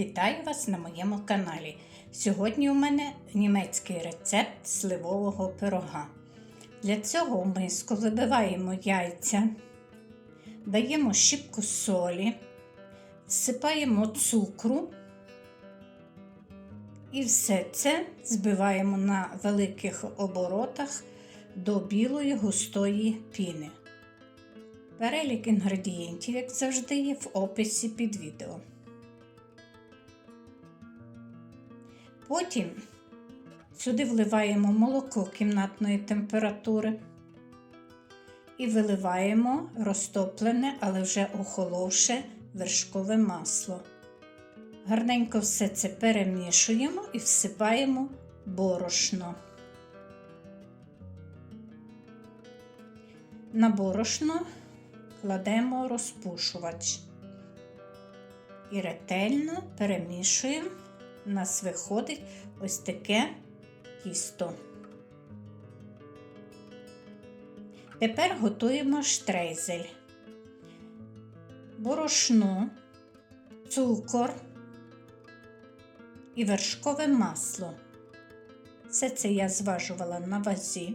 Вітаю вас на моєму каналі. Сьогодні у мене німецький рецепт сливового пирога. Для цього в миску вибиваємо яйця, даємо щіпку солі, всипаємо цукру і все це збиваємо на великих оборотах до білої густої піни. Перелік інгредієнтів, як завжди, є в описі під відео. Потім сюди вливаємо молоко кімнатної температури і виливаємо розтоплене, але вже охоловше вершкове масло. Гарненько все це перемішуємо і всипаємо борошно. На борошно кладемо розпушувач і ретельно перемішуємо. У нас виходить ось таке тісто. Тепер готуємо штрейзель, борошно, цукор і вершкове масло. Все це я зважувала на вазі.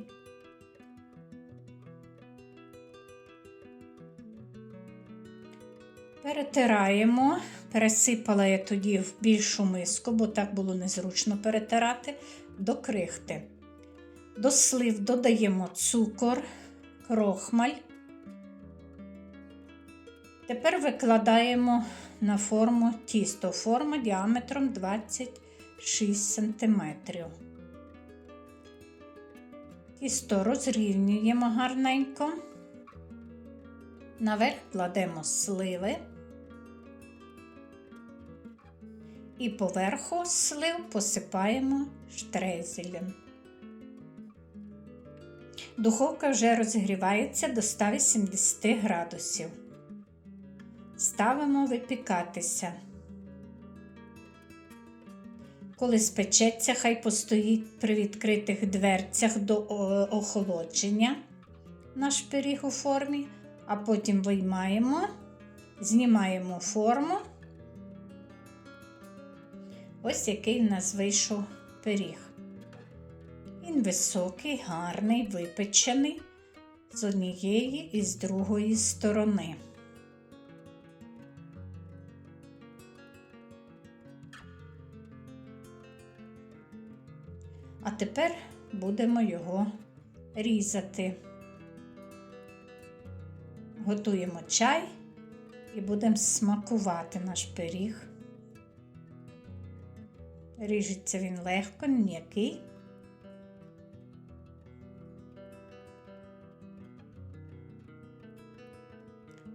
Перетираємо, пересипала я тоді в більшу миску, бо так було незручно перетирати до крихти. До слив додаємо цукор, крохмаль. Тепер викладаємо на форму тісто, форма діаметром 26 см. Тісто розрівнюємо гарненько. Наверх кладемо сливи і поверху слив посипаємо штрезелем. Духовка вже розігрівається до 180 градусів. Ставимо випікатися. Коли спечеться, хай постоїть при відкритих дверцях до охолодження наш пиріг у формі а потім виймаємо, знімаємо форму. Ось який в нас вийшов пиріг. Він високий, гарний, випечений з однієї і з другої сторони. А тепер будемо його різати готуємо чай і будемо смакувати наш пиріг. Ріжеться він легко, м'який.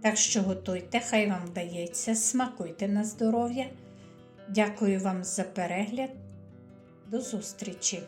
Так що готуйте, хай вам вдається, смакуйте на здоров'я. Дякую вам за перегляд. До зустрічі!